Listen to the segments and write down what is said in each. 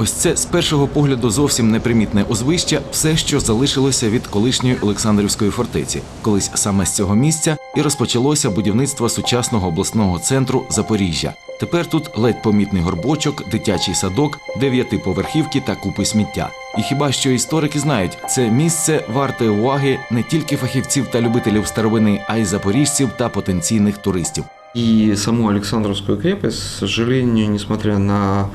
ось це з першого погляду зовсім непримітне узвище все, що залишилося від колишньої Олександрівської фортеці. Колись саме з цього місця і розпочалося будівництво сучасного обласного центру Запоріжжя. Тепер тут ледь помітний горбочок, дитячий садок, дев'ятиповерхівки та купи сміття. І хіба що історики знають, це місце варте уваги не тільки фахівців та любителів старовини, а й запоріжців та потенційних туристів. И саму Александровскую крепость, к сожалению, несмотря на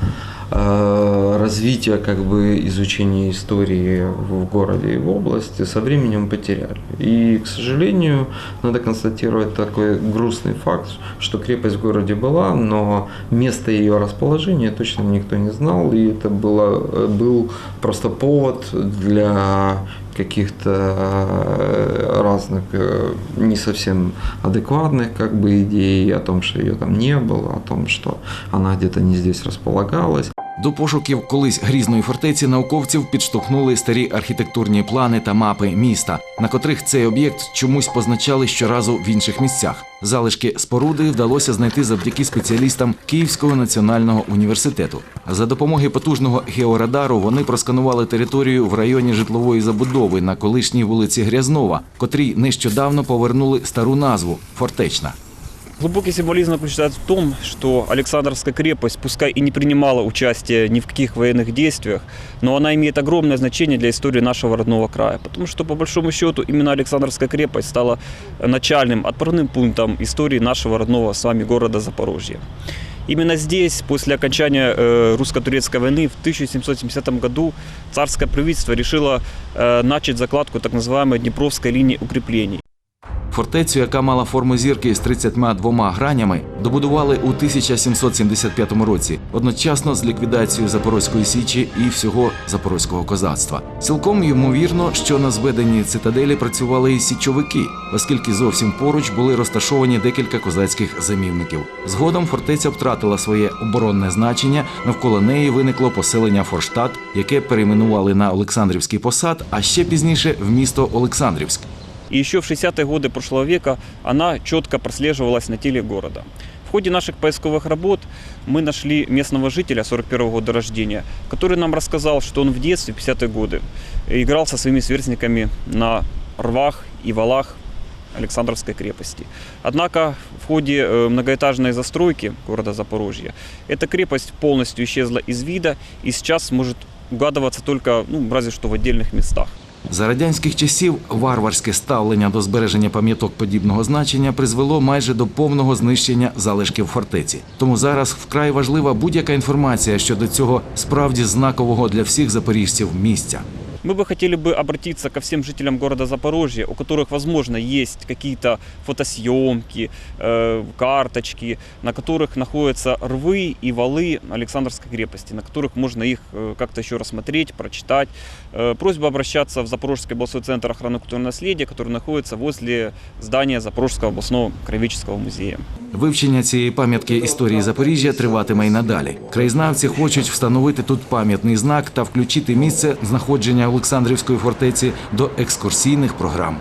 развитие как бы изучения истории в городе и в области, со временем потеряли. И, к сожалению, надо констатировать такой грустный факт, что крепость в городе была, но место ее расположения точно никто не знал, и это было, э, был просто повод для каких-то э, разных э, не совсем адекватных как бы идей о том, что ее там не было, о том, что она где-то не здесь располагалась. До пошуків колись грізної фортеці науковців підштовхнули старі архітектурні плани та мапи міста, на котрих цей об'єкт чомусь позначали щоразу в інших місцях. Залишки споруди вдалося знайти завдяки спеціалістам Київського національного університету. За допомогою потужного георадару вони просканували територію в районі житлової забудови на колишній вулиці Грязнова, котрій нещодавно повернули стару назву Фортечна. Глубокий символизм заключается в том, что Александровская крепость, пускай и не принимала участие ни в каких военных действиях, но она имеет огромное значение для истории нашего родного края. Потому что, по большому счету, именно Александровская крепость стала начальным, отправным пунктом истории нашего родного с вами города Запорожья. Именно здесь, после окончания э, русско-турецкой войны в 1770 году, царское правительство решило э, начать закладку так называемой Днепровской линии укреплений. Фортецю, яка мала форму зірки з 32 гранями, добудували у 1775 році, одночасно з ліквідацією Запорозької січі і всього запорозького козацтва. Цілком ймовірно, що на зведенні цитаделі працювали і січовики, оскільки зовсім поруч були розташовані декілька козацьких замівників. Згодом фортеця втратила своє оборонне значення. Навколо неї виникло поселення Форштадт, яке перейменували на Олександрівський посад, а ще пізніше в місто Олександрівськ. И еще в 60-е годы прошлого века она четко прослеживалась на теле города. В ходе наших поисковых работ мы нашли местного жителя 41 года рождения, который нам рассказал, что он в детстве, в 50-е годы, играл со своими сверстниками на рвах и валах Александровской крепости. Однако в ходе э, многоэтажной застройки города Запорожья эта крепость полностью исчезла из вида и сейчас может угадываться только, ну, разве что в отдельных местах. За радянських часів варварське ставлення до збереження пам'яток подібного значення призвело майже до повного знищення залишків фортеці. Тому зараз вкрай важлива будь-яка інформація щодо цього справді знакового для всіх запоріжців місця. Мы бы хотели бы обратиться ко всем жителям города Запорожья, у которых, возможно, есть какие-то фотосъемки, э, карточки, на которых находятся рвы и валы Александровской крепости, на которых можно их э, как-то еще рассмотреть, прочитать. Э, Просьба обращаться в Запорожский областной центр охраны культурного наследия, который находится возле здания Запорожского областного краеведческого музея. Вивчення цієї пам'ятки історії Запоріжжя триватиме й надалі. Краєзнавці хочуть встановити тут пам'ятний знак та включити місце знаходження Олександрівської фортеці до екскурсійних програм.